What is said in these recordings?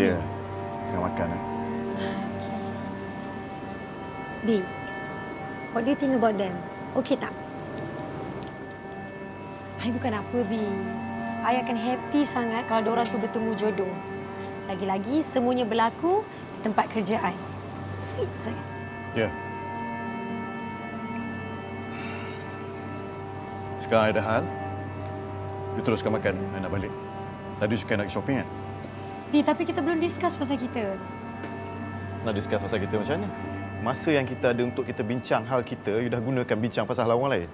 Dia tengah makan. Eh? B, what do you think about them? Okay tak? I bukan apa, B. I akan happy sangat kalau diorang tu bertemu jodoh. Lagi-lagi semuanya berlaku di tempat kerja I. Sweet sangat. Ya. Sekarang I ada hal. You teruskan makan. I nak balik. Tadi suka nak shopping kan? B, tapi kita belum discuss pasal kita. Nak discuss pasal kita macam mana? Masa yang kita ada untuk kita bincang hal kita, you dah gunakan bincang pasal hal orang lain.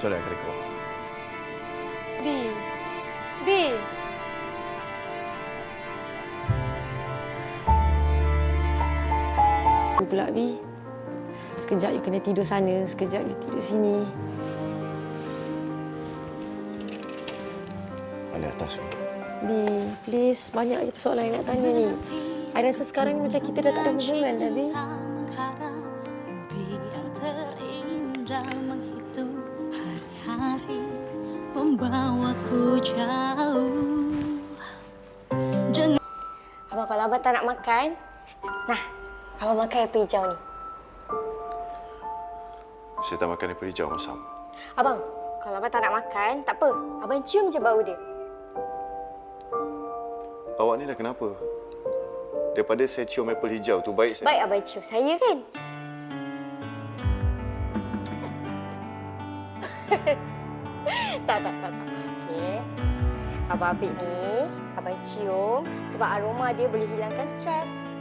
Sorry, I kena keluar. B. B. Apa pula, B? Sekejap you kena tidur sana, sekejap you tidur sini. Balik atas. B, please. Banyak lagi persoalan yang nak tanya ni. I rasa sekarang ni macam kita dah tak ada hubungan dah, B. mengharap mimpi yang terindah menghitung hari-hari membawaku jauh dengan Abang, kalau abang tak nak makan, nah, abang makan apple hijau ni. Saya tak makan apple hijau, Masam. Abang, kalau abang tak nak makan, tak apa. Abang cium je bau dia. Awak ni dah kenapa? Daripada saya cium apple hijau tu, baik saya... Baik abang cium saya kan? tak, tak, tak, tak. Okey. Abang ambil ni, abang cium sebab aroma dia boleh hilangkan stres.